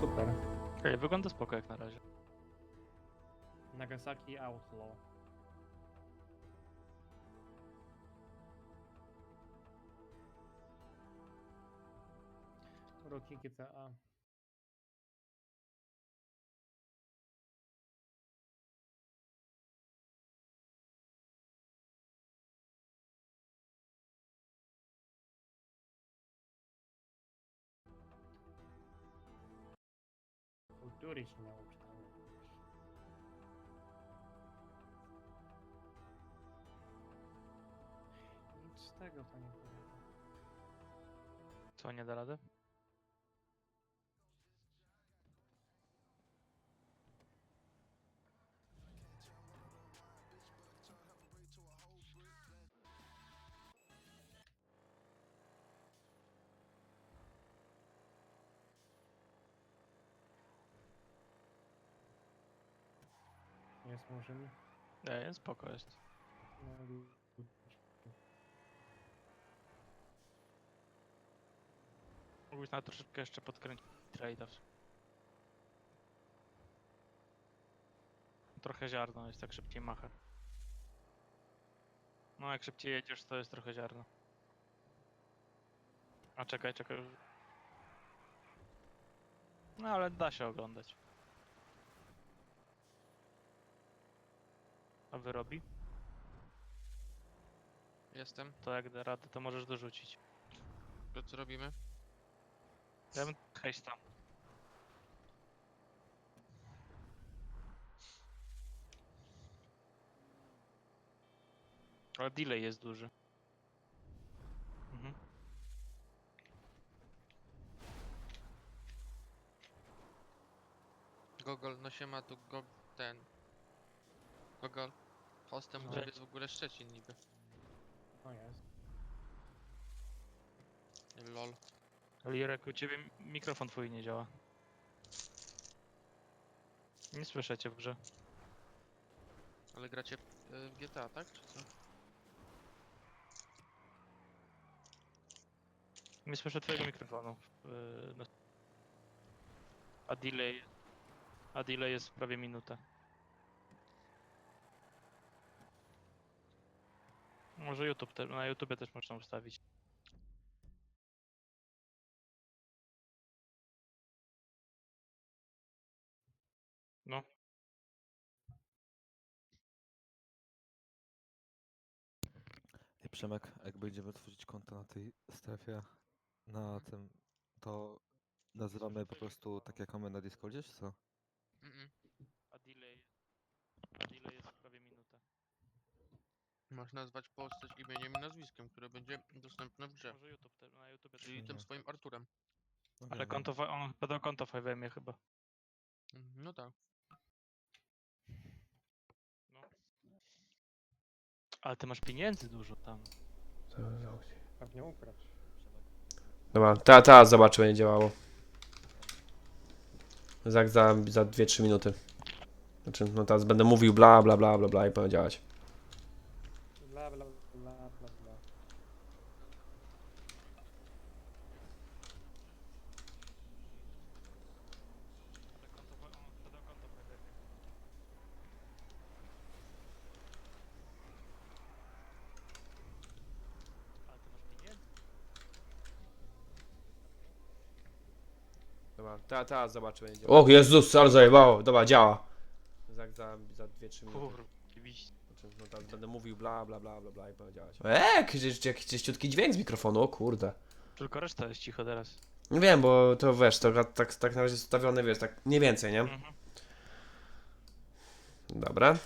super. Okej, wygląda spoko jak na razie. Nagasaki Outlaw. Roki GTA. Kultury się nauczyłem. Nic z tego to nie powiem. Co, nie da rady? Jest murzyn. Nie, jest spoko jest. No, Mógłbyś na troszeczkę jeszcze podkręcić trade'a. Trochę ziarno jest, tak szybciej macha. No jak szybciej jedziesz, to jest trochę ziarno. A czekaj, czekaj. No ale da się oglądać. A wyrobi? Jestem. To jak da radę, to możesz dorzucić. To co robimy? Ja bym hejs tam. Ale delay jest duży. Mhm. Gogol, no się ma tu go... ten... Gogol. Hostem u No. ciebie jest w ogóle Szczecin niby. O jest. Lol. Lirek, u ciebie mi- mikrofon twój nie działa. Nie słyszę cię w grze. Ale gracie e, w GTA, tak? Czy co? Nie słyszę twojego mikrofonu. Yy, no. A delay... A delay jest prawie minutę. Może YouTube, te, na YouTube też można ustawić. No. Ej, Przemek, jak będziemy tworzyć konto na tej strefie, na tym, to nazywamy po prostu tak jak mamy na Discordzie, czy co? Mm A delay... A delay jest. Możesz nazwać postać imieniem i nazwiskiem, które będzie dostępne w grze. Może YouTube, te, na YouTube też Czyli tym swoim Arturem. No Ale wiem, konto, fa- on chyba do konta FiveMie chyba. No tak. No. Ale ty masz pieniędzy dużo tam. Pewnie ukradł. Dobra, teraz, teraz zobaczę, będzie działało. Za, za, za 2-3 minuty. Znaczy, no teraz będę mówił bla bla bla bla bla i powinno działać. Bla bla bla bla bla. Ale konto, fa- on chyba do konta FiveMie. Ale ty masz pieniędzy? Dobra, teraz, teraz zobaczę, będzie. O Jezus, ale zajebało. Dobra, działa. Za, za, za 2-3 minuty. Kurwa, oczywiście. No teraz będę mówił bla bla bla bla bla i powinno działać. Eee, jakiś, jakiś czyściutki dźwięk z mikrofonu, o kurde. Tylko reszta jest cicho teraz. Nie wiem, bo to wiesz, to tak, tak, tak na razie jest ustawione, wiesz, tak mniej więcej, nie? Mhm. Dobra.